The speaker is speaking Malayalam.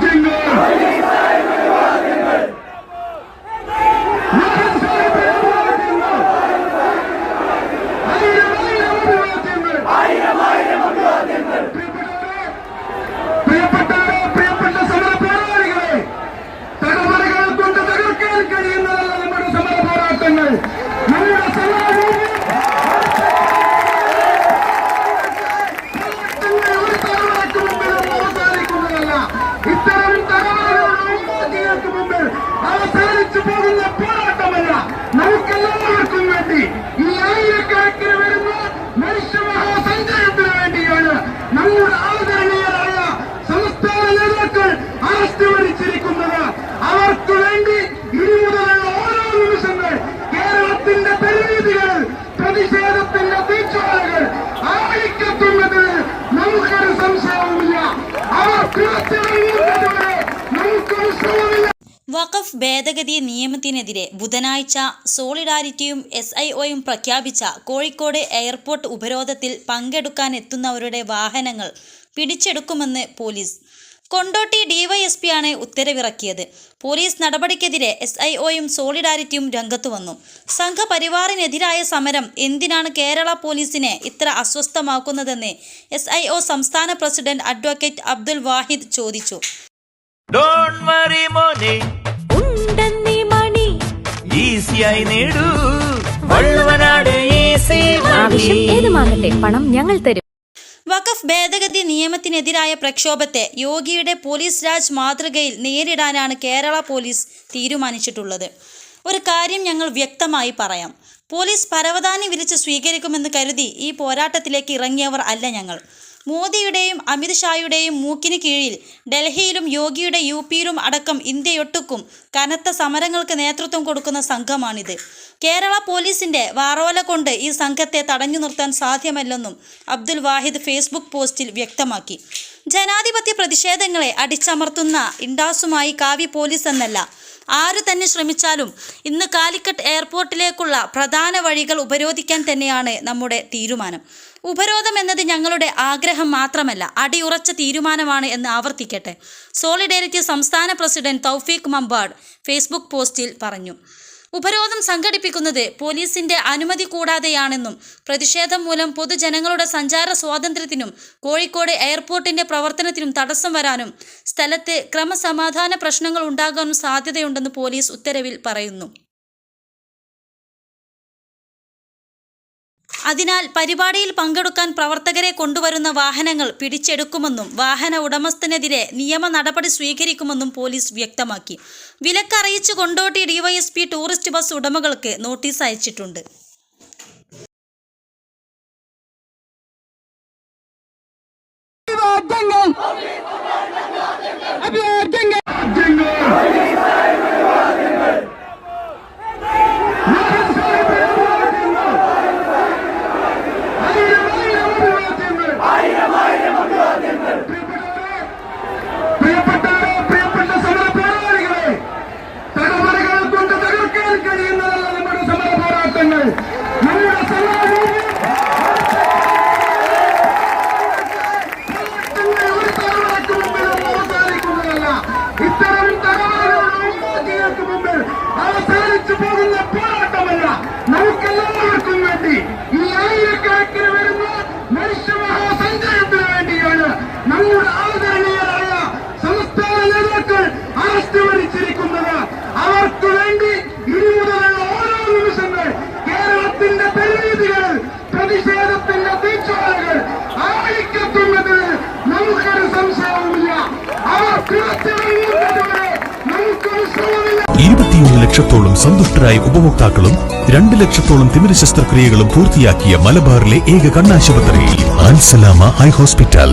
Ding നമ്മുടെ ആദരണീയരായ സംസ്ഥാന നേതാക്കൾ അറസ്റ്റ് വരിച്ചിരിക്കുന്നത് അവർക്ക് വേണ്ടി ഇനി മുതലുള്ള ഓരോ നിമിഷങ്ങൾ കേരളത്തിന്റെ തെരുവീതികൾ പ്രതിഷേധത്തിന്റെ തീച്ചുവാലകൾ ആളിക്കത്തുന്നതിൽ നമുക്കൊരു സംശയവുമില്ല. അവർ നമുക്കൊരു ശ്രമമില്ല വഖഫ് ഭേദഗതി നിയമത്തിനെതിരെ ബുധനാഴ്ച സോളിഡാരിറ്റിയും എസ് ഐ ഒയും പ്രഖ്യാപിച്ച കോഴിക്കോട് എയർപോർട്ട് ഉപരോധത്തിൽ പങ്കെടുക്കാൻ എത്തുന്നവരുടെ വാഹനങ്ങൾ പിടിച്ചെടുക്കുമെന്ന് പോലീസ്. കൊണ്ടോട്ടി ഡിവൈഎസ്പിയാണ് ഉത്തരവിറക്കിയത്. പോലീസ് നടപടിക്കെതിരെ എസ് ഐ ഒയും സോളിഡാരിറ്റിയും രംഗത്തു വന്നു. സംഘപരിവാറിനെതിരായ സമരം എന്തിനാണ് കേരള പോലീസിനെ ഇത്ര അസ്വസ്ഥമാക്കുന്നതെന്ന് എസ് ഐ ഒ സംസ്ഥാന പ്രസിഡന്റ് അഡ്വക്കേറ്റ് അബ്ദുൽ വാഹിദ് ചോദിച്ചു. ഈസിയായി നേടൂ. വള്ളുവനാട് ആവശ്യം ഏതുമാകട്ടെ പണം ഞങ്ങൾ തരും. വഖഫ് ഭേദഗതി നിയമത്തിനെതിരായ പ്രക്ഷോഭത്തെ യോഗിയുടെ പോലീസ് രാജ് മാതൃകയിൽ നേരിടാനാണ് കേരള പോലീസ് തീരുമാനിച്ചിട്ടുള്ളത്. ഒരു കാര്യം ഞങ്ങൾ വ്യക്തമായി പറയാം. പോലീസ് പരവതാനി വിരിച്ച് സ്വീകരിക്കുമെന്ന് കരുതി ഈ പോരാട്ടത്തിലേക്ക് ഇറങ്ങിയവർ അല്ല ഞങ്ങൾ. മോദിയുടെയും അമിത് ഷായുടെയും മൂക്കിന് കീഴിൽ ഡൽഹിയിലും യോഗിയുടെ യു പിയിലും അടക്കം ഇന്ത്യയൊട്ടുക്കും കനത്ത സമരങ്ങൾക്ക് നേതൃത്വം കൊടുക്കുന്ന സംഘമാണിത്. കേരള പോലീസിന്റെ വാറോല കൊണ്ട് ഈ സംഘത്തെ തടഞ്ഞു നിർത്താൻ സാധ്യമല്ലെന്നും അബ്ദുൽ വാഹിദ് ഫേസ്ബുക്ക് പോസ്റ്റിൽ വ്യക്തമാക്കി. ജനാധിപത്യ പ്രതിഷേധങ്ങളെ അടിച്ചമർത്തുന്ന ഇൻഡാസുമായി കാവ്യ പോലീസ് എന്നല്ല. ആര് തന്നെ ശ്രമിച്ചാലും ഇന്ന് കാലിക്കറ്റ് എയർപോർട്ടിലേക്കുള്ള പ്രധാന വഴികൾ ഉപരോധിക്കാൻ തന്നെയാണ് നമ്മുടെ തീരുമാനം. ഉപരോധം എന്നത് ഞങ്ങളുടെ ആഗ്രഹം മാത്രമല്ല അടിയുറച്ച തീരുമാനമാണ് എന്ന് ആവർത്തിക്കട്ടെ. സോളിഡാരിറ്റി സംസ്ഥാന പ്രസിഡന്റ് തൗഫീഖ് മമ്പാട് ഫേസ്ബുക്ക് പോസ്റ്റിൽ പറഞ്ഞു. ഉപരോധം സംഘടിപ്പിക്കുന്നത് പോലീസിന്റെ അനുമതി കൂടാതെയാണെന്നും പ്രതിഷേധം മൂലം പൊതുജനങ്ങളുടെ സഞ്ചാര സ്വാതന്ത്ര്യത്തിനും കോഴിക്കോട് എയർപോർട്ടിന്റെ പ്രവർത്തനത്തിനും തടസ്സം വരാനും സ്ഥലത്ത് ക്രമസമാധാന പ്രശ്നങ്ങൾ ഉണ്ടാകാനും സാധ്യതയുണ്ടെന്ന് പോലീസ് ഉത്തരവിൽ പറയുന്നു. അതിനാൽ പരിപാടിയിൽ പങ്കെടുക്കാൻ പ്രവർത്തകരെ കൊണ്ടുവരുന്ന വാഹനങ്ങൾ പിടിച്ചെടുക്കുമെന്നും വാഹന ഉടമസ്ഥനെതിരെ നിയമ നടപടി സ്വീകരിക്കുമെന്നും പോലീസ് വ്യക്തമാക്കി. വിലക്കറിയിച്ച് കൊണ്ടോട്ടി ഡിവൈഎസ്പി ടൂറിസ്റ്റ് ബസ് ഉടമകൾക്ക് നോട്ടീസ് അയച്ചിട്ടുണ്ട്. നമ്മുടെ ആദരണീയരായ സംസ്ഥാന നേതാക്കൾ അറസ്റ്റ് വരിച്ചിരിക്കുന്നത്. അവർക്ക് വേണ്ടി ഇനി മുതലുള്ള ഓരോ നിമിഷങ്ങൾ കേരളത്തിന്റെ തെരുവീതികൾ പ്രതിഷേധത്തിന്റെ തീച്ചുവാലകൾ ആളിക്കത്തുന്നതിൽ നമുക്കൊരു സംശയവുമില്ല. അവർ തിരിച്ചിറങ്ങുന്നതുവരെ നമുക്കൊരു ശ്രമമില്ല ഇരുപത്തിയൊന്ന് ലക്ഷത്തോളം സന്തുഷ്ടരായ ഉപഭോക്താക്കളും രണ്ട് ലക്ഷത്തോളം തിമിര ശസ്ത്രക്രിയകളും പൂർത്തിയാക്കിയ മലബാറിലെ ഏക കണ്ണാശുപത്രി Al Salama eye hospital.